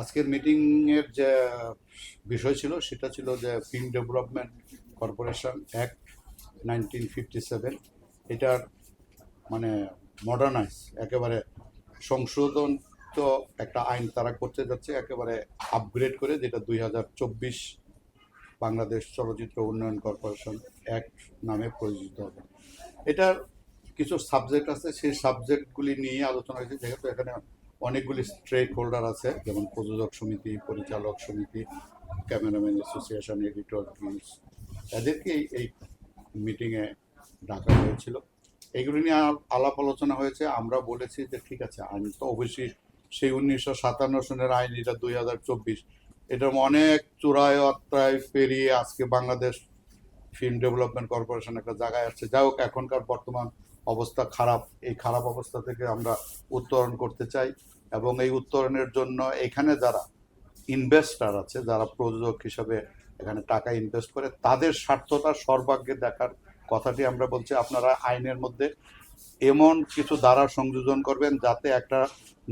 আজকের মিটিং এর যে বিষয় ছিল, সেটা ছিল যে film development corporation act nineteen fifty seven এটার মানে মডার্নাইজ একেবারে সংশোধন তো একটা আইন তারা করতে যাচ্ছে, একেবারে আপগ্রেড করে, যেটা দুই হাজার চব্বিশ বাংলাদেশ চলচ্চিত্র উন্নয়ন কর্পোরেশন অ্যাক্ট নামে পরিচিত হবে। এটার কিছু সাবজেক্ট আছে, সেই সাবজেক্টগুলি নিয়ে আলোচনা হয়েছে। যেহেতু এখানে অনেকগুলি স্টেক হোল্ডার আছে, যেমন প্রযোজক সমিতি, পরিচালক সমিতি ক্যামেরাম্যান অ্যাসোসিয়েশন এডিটর গিলস এদেরকে এই- মিটিংয়ে ডাকা হয়েছিল। এইগুলি নিয়ে আলাপ আলোচনা হয়েছে। আমরা বলেছি যে, ঠিক আছে আইন তো অবশ্যই সেই উনিশশো সাতান্ন সনের আইন এটা দুই হাজার চব্বিশ। এটা অনেক চূড়ায় অত্রায় পেরিয়ে আজকে বাংলাদেশ ফিল্ম ডেভেলপমেন্ট কর্পোরেশন একটা জায়গায় আসছে। যাই হোক, এখনকার বর্তমান অবস্থা খারাপ। এই খারাপ অবস্থা থেকে আমরা উত্তরণ করতে চাই এবং এই উত্তরণের জন্য এখানে যারা ইনভেস্টার আছে, যারা প্রযোজক হিসাবে এখানে টাকা ইনভেস্ট করে, তাদের স্বার্থটা সর্বাগ্যে দেখার কথাটি আমরা বলছি। আপনারা আইনের মধ্যে এমন কিছু দ্বারা সংযোজন করবেন যাতে একটা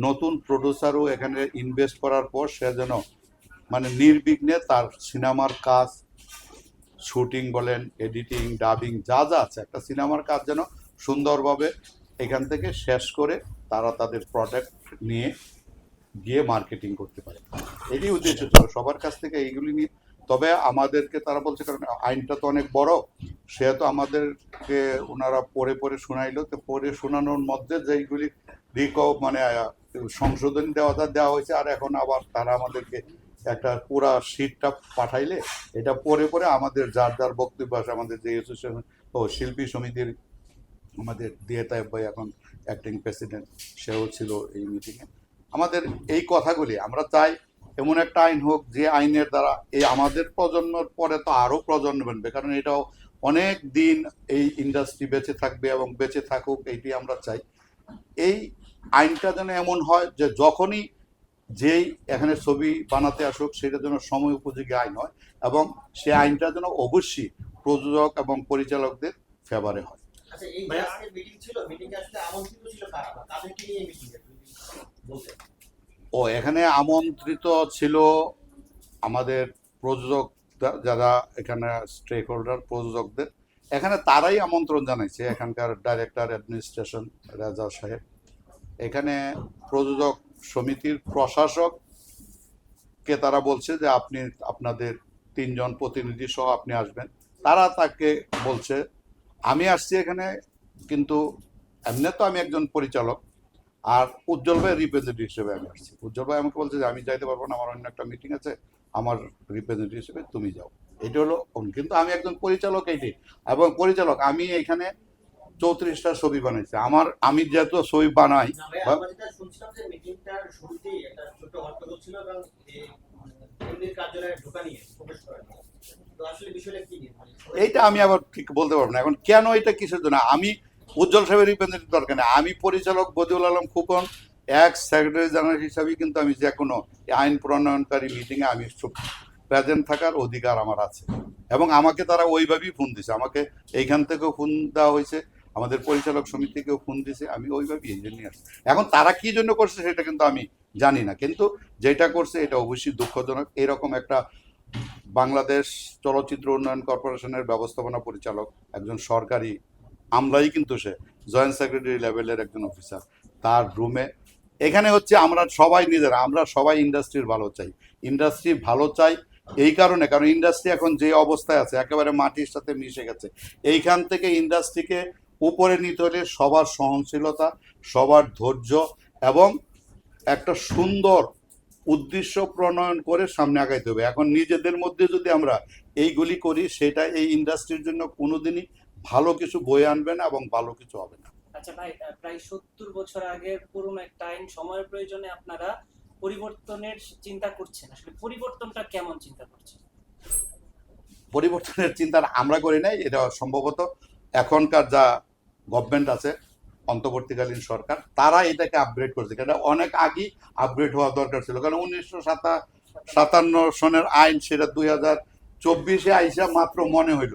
নতুন প্রডিউসারও এখানে ইনভেস্ট করার পর সে যেন মানে নির্বিঘ্নে তার সিনেমার কাজ শুটিং বলেন এডিটিং ডাবিং যা যা আছে, একটা সিনেমার কাজ যেন সুন্দরভাবে এখান থেকে শেষ করে তারা তাদের প্রোডাক্ট নিয়ে গিয়ে মার্কেটিং করতে পারে। এটি উদ্দেশ্য ছিল। সবার কাছ থেকে এইগুলি নিয়ে তবে আমাদেরকে তারা বলছে, কারণ আইনটা তো অনেক বড়। সেহেতু আমাদেরকে ওনারা পড়ে পড়ে শোনাইলো। তো পড়ে শোনানোর মধ্যে যেইগুলি রিক মানে সংশোধন দেওয়াটা দেওয়া হয়েছে, আর এখন আবার তারা আমাদেরকে একটা পুরা শিটটা পাঠাইলে, এটা পরে পরে আমাদের যার যার বক্তব্য আছে, আমাদের যে অ্যাসোসিয়েশন ও শিল্পী সমিতির আমাদের দিয়ে তাই ভাই এখন অ্যাক্টিং প্রেসিডেন্ট সেও ছিল এই মিটিংয়ে আমাদের এই কথাগুলি, আমরা চাই এমন একটা আইন হোক যে আইনের দ্বারা এই আমাদের প্রজন্মের পরে তো আরও প্রজন্ম বানবে, কারণ এটাও অনেক দিন এই ইন্ডাস্ট্রি বেঁচে থাকবে এবং বেঁচে থাকুক এইটি আমরা চাই। এই আইনটা যেন এমন হয় যে যখনই যেই এখানে ছবি বানাতে আসুক, সেটা যেন সময় উপযোগী আইন হয় এবং সে আইনটা যেন অবশ্যই প্রযোজক এবং পরিচালকদের ফেভারে হয়। আচ্ছা এই যে আজকে মিটিং ছিল মিটিং আসলে আমন্ত্রিত ছিল কারা? তাদেরকে নিয়ে মিটিং বলতে। ও এখানে আমন্ত্রিত ছিল আমাদের প্রযোজক যারা এখানে স্টেক হোল্ডার প্রযোজকদের। এখানে তারাই আমন্ত্রণ জানাইছে এখানকার ডাইরেক্টর অ্যাডমিনিস্ট্রেশন রাজা সাহেব। এখানে প্রযোজক সমিতির প্রশাসককে তারা বলছে যে আপনি আপনাদের তিনজন প্রতিনিধি সহ আপনি আসবেন। তারা তাকে বলছে আমি আসছি এখানে কিন্তু এমনি তো আমি একজন পরিচালক, আর উজ্জ্বল ভাই রিপ্রেজেন্টেটিভ হিসেবে আমি আসছি। উজ্জ্বল ভাই আমাকে বলছে যে, আমি যাইতে পারব না, আমার অন্য একটা মিটিং আছে, আমার রিপ্রেজেন্টেটিভ হিসেবে তুমি যাও। এটা হলো কিন্তু আমি একজন পরিচালক এইটি এবং পরিচালক, আমি এখানে চৌত্রিশটা ছবি বানাইছি। আমার, আমি যেহেতু ছবি বানাই এইটা আমি আবার ঠিক বলতে পারব না। এখন কেন এটা কিসের জন্য? আমি উজ্জ্বল সাহেবের রিপ্রেজেন্টেটিভ দরকার নেই। আমি পরিচালক বদিউল আলম খুকন, এক সেক্রেটারি জেনারেল হিসাবে কিন্তু আমি যে কোনো আইন প্রণয়নকারী মিটিংয়ে আমি প্রেজেন্ট থাকার অধিকার আমার আছে। এবং আমাকে তারা ওইভাবেই ফোন দিছে। আমাকে এইখান থেকেও ফোন দেওয়া হয়েছে। আমাদের পরিচালক সমিতি থেকেও ফোন দিছে। আমি ওইভাবেই আসছি এখন তারা কি জন্য করছে সেটা কিন্তু আমি জানি না। কিন্তু যেটা করছে এটা অবশ্যই দুঃখজনক। এরকম একটা বাংলাদেশ চলচ্চিত্র উন্নয়ন কর্পোরেশনের ব্যবস্থাপনা পরিচালক, একজন সরকারি আমলাই কিন্তু সে, জয়েন্ট সেক্রেটারি লেভেলের একজন অফিসার তার রুমে। এখানে হচ্ছে আমরা সবাই নিজেরা, আমরা সবাই ইন্ডাস্ট্রির ভালো চাই। ইন্ডাস্ট্রি ভালো চাই এই কারণে, কারণ ইন্ডাস্ট্রি এখন যে অবস্থায় আছে, একেবারে মাটির সাথে মিশে গেছে। এইখান থেকে ইন্ডাস্ট্রিকে উপরে নিতে হলে সবার সহনশীলতা, সবার ধৈর্য এবং একটা সুন্দর উদ্দেশ্য প্রণয়ন করে সামনে আগাইতে হবে। এখন নিজেদের মধ্যে যদি আমরা এইগুলি করি সেটা এই ইন্ডাস্ট্রির জন্য কোনোদিনই ভালো কিছু বয়ে আনবে না এবং ভালো কিছু হবে না। আচ্ছা ভাই প্রায় সত্তর বছর আগের পুরনো একটা আইন সময়ের প্রয়োজনে আপনারা পরিবর্তনের চিন্তা করছেন। আসলে পরিবর্তনটা কেমন চিন্তা করছেন? পরিবর্তনের চিন্তা আমরা করি নাই এটা সম্ভবত এখনকার যা গভর্নমেন্ট আছে অন্তর্বর্তীকালীন সরকার, তারা এটাকে আপগ্রেড করেছে। কারণ অনেক আগেই আপগ্রেড হওয়া দরকার ছিল। কারণ উনিশশো সাতা, সাতান্ন সনের আইন সেটা দুই হাজার চব্বিশে আইসা মাত্র মনে হইল।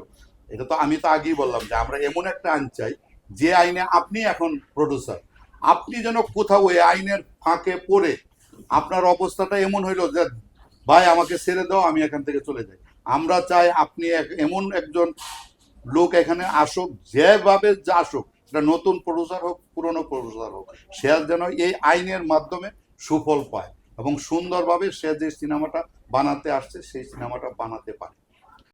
এটা তো আমি তো আগেই বললাম যে আমরা এমন একটা আইন চাই, যে আইনে আপনি এখন প্রডিউসার আপনি যেন কোথাও ওই আইনের ফাঁকে পড়ে আপনার অবস্থাটা এমন হইল যে, ভাই, আমাকে ছেড়ে দাও, আমি এখান থেকে চলে যাই। আমরা চাই আপনি এমন একজন লোক এখানে আসুক, যেভাবে যা আসুক এটা নতুন প্রডিউসার হোক, পুরনো প্রডিউসার হোক, সে যেন এই আইনের মাধ্যমে সুফল পায় এবং সুন্দরভাবে সে যে সিনেমাটা বানাতে আসছে, সেই সিনেমাটা বানাতে পারে।